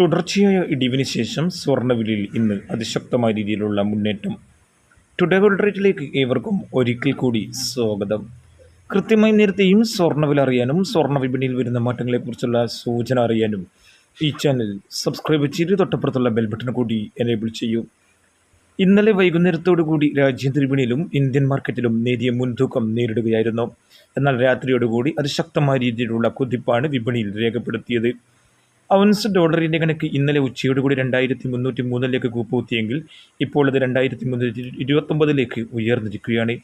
തുടർച്ചയായ ഇടിവിന് ശേഷം സ്വർണവിലയിൽ ഇന്ന് അതിശക്തമായ രീതിയിലുള്ള മുന്നേറ്റം. ടുഡേ വേൾഡ് റേറ്റിലേക്ക് ഏവർക്കും ഒരിക്കൽ കൂടി സ്വാഗതം. കൃത്യമായി നേരത്തെയും സ്വർണവില അറിയാനും സ്വർണ വിപണിയിൽ വരുന്ന മാറ്റങ്ങളെക്കുറിച്ചുള്ള സൂചന അറിയാനും ഈ ചാനൽ സബ്സ്ക്രൈബ് ചെയ്ത് തൊട്ടപ്പുറത്തുള്ള ബെൽ ബട്ടൺ കൂടി എനേബിൾ ചെയ്യൂ. ഇന്നലെ വൈകുന്നേരത്തോടുകൂടി രാജ്യാന്തര വിപണിയിലും ഇന്ത്യൻ മാർക്കറ്റിലും നേരിയ മുൻതൂക്കം നേരിടുകയായിരുന്നു. എന്നാൽ രാത്രിയോടുകൂടി അതിശക്തമായ രീതിയിലുള്ള കുതിപ്പാണ് വിപണിയിൽ രേഖപ്പെടുത്തിയത്. ഔൺസ് ഡോളറിന്റെ കണക്ക് ഇന്നലെ ഉച്ചയോടുകൂടി രണ്ടായിരത്തി മുന്നൂറ്റി മൂന്നിലേക്ക് കൂപ്പുകുത്തിയെങ്കിൽ ഇപ്പോൾ അത് രണ്ടായിരത്തി മുന്നൂറ്റി ഇരുപത്തൊമ്പതിലേക്ക് ഉയർന്നിരിക്കുകയാണ്.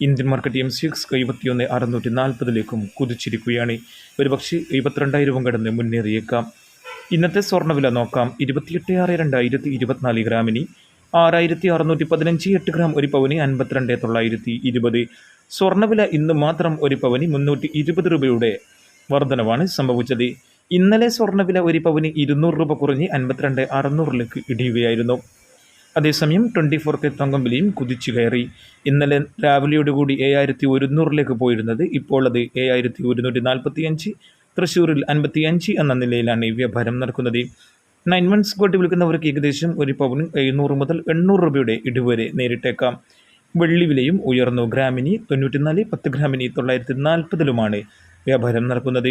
Indian market M C X എഴുപത്തിയൊന്ന് അറുന്നൂറ്റി നാൽപ്പതിലേക്കും കുതിച്ചിരിക്കുകയാണ്. ഒരുപക്ഷെ എഴുപത്തിരണ്ടായിരവും കടന്ന് മുന്നേറിയേക്കാം. ഇന്നത്തെ സ്വർണവില നോക്കാം. ഇരുപത്തിയെട്ട് ആറ് രണ്ടായിരത്തി ഇരുപത്തിനാല് ഗ്രാമിന് ആറായിരത്തി അറുന്നൂറ്റി പതിനഞ്ച് എട്ട് ഗ്രാം ഒരു പവന് അൻപത്തിരണ്ട് തൊള്ളായിരത്തി ഇരുപത് സ്വർണവില ഇന്ന് മാത്രം ഒരു പവന് മുന്നൂറ്റി ഇരുപത് രൂപയുടെ വർധനവാണ് സംഭവിച്ചത്. ഇന്നലെ സ്വർണവില ഒരു പവന് ഇരുന്നൂറ് രൂപ കുറഞ്ഞ് അൻപത്തിരണ്ട് അറുന്നൂറിലേക്ക് ഇടിയുകയായിരുന്നു. അതേസമയം ട്വന്റി ഫോർ കെ തങ്കം വിലയും കുതിച്ചു കയറി. ഇന്നലെ രാവിലെയോടുകൂടി ഏഴായിരത്തി ഒരുന്നൂറിലേക്ക് പോയിരുന്നത് ഇപ്പോൾ അത് ഏഴായിരത്തി ഒരുന്നൂറ്റി നാൽപ്പത്തി അഞ്ച് തൃശ്ശൂരിൽ അൻപത്തി അഞ്ച് എന്ന നിലയിലാണ് ഈ വ്യാപാരം നടക്കുന്നത്. നയൻ വൺ സ്ക്വാട്ട് വിൽക്കുന്നവർക്ക് ഏകദേശം ഒരു പവന് എഴുന്നൂറ് മുതൽ എണ്ണൂറ് രൂപയുടെ ഇടിവരെ നേരിട്ടേക്കാം. വെള്ളി വിലയും ഉയർന്നു. ഗ്രാമിനി തൊണ്ണൂറ്റിനാല് പത്ത് ഗ്രാമിനി തൊള്ളായിരത്തി നാൽപ്പതിലുമാണ് വ്യാപാരം നടക്കുന്നത്.